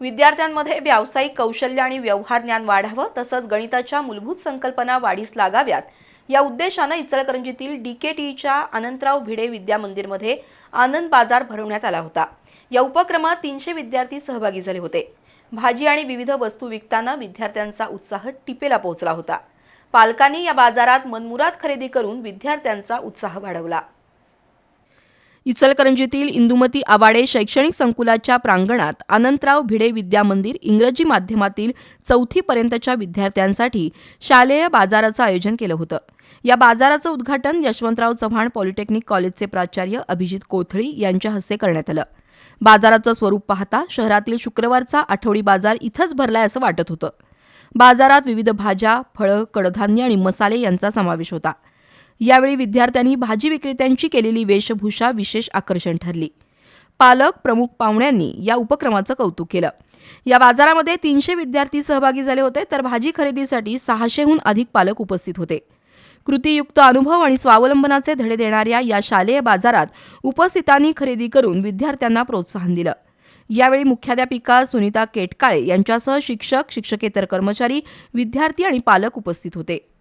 विद्यार्थ्यांमध्ये व्यावसायिक कौशल्य आणि व्यवहार ज्ञान वाढावं तसंच गणिताच्या मूलभूत संकल्पना वाढीस लागाव्यात. या उद्देशानं इचलकरंजीतील टीच्या अनंतराव भिडे विद्या मंदिरमध्ये आनंद बाजार भरवण्यात आला होता. या उपक्रमात तीनशे विद्यार्थी सहभागी झाले होते. भाजी आणि विविध वस्तू विकताना विद्यार्थ्यांचा उत्साह टिपेला पोहोचला होता. पालकांनी या बाजारात मनमुराद खरेदी करून विद्यार्थ्यांचा उत्साह वाढवला. इचलकरंजीतील इंदुमती आवाडे शैक्षणिक संकुलाच्या प्रांगणात अनंतराव भिडे विद्या मंदिर इंग्रजी माध्यमातील चौथीपर्यंतच्या विद्यार्थ्यांसाठी शालेय बाजाराचं आयोजन केलं होतं. या बाजाराचं उद्घाटन यशवंतराव चव्हाण पॉलिटेक्निक कॉलेजचे प्राचार्य अभिजित कोथळी यांच्या हस्ते करण्यात आलं. बाजाराचं स्वरूप पाहता शहरातील शुक्रवारचा आठवडी बाजार इथंच भरलाय असं वाटत होतं. बाजारात विविध भाज्या फळं कडधान्य आणि मसाले यांचा समावेश होता. यावेळी विद्यार्थ्यांनी भाजी विक्रेत्यांची केलेली वेशभूषा विशेष आकर्षण ठरली. पालक प्रमुख पाहुण्यांनी या उपक्रमाचं कौतुक केलं. या बाजारामध्ये तीनशे विद्यार्थी सहभागी झाले होते तर भाजी खरेदीसाठी सहाशेहून अधिक पालक उपस्थित होते. कृतीयुक्त अनुभव आणि स्वावलंबनाचे धडे देणाऱ्या या शालेय बाजारात उपस्थितांनी खरेदी करून विद्यार्थ्यांना प्रोत्साहन दिलं. यावेळी मुख्याध्यापिका सुनीता केटकाळे यांच्यासह शिक्षक शिक्षकेतर कर्मचारी विद्यार्थी आणि पालक उपस्थित होते.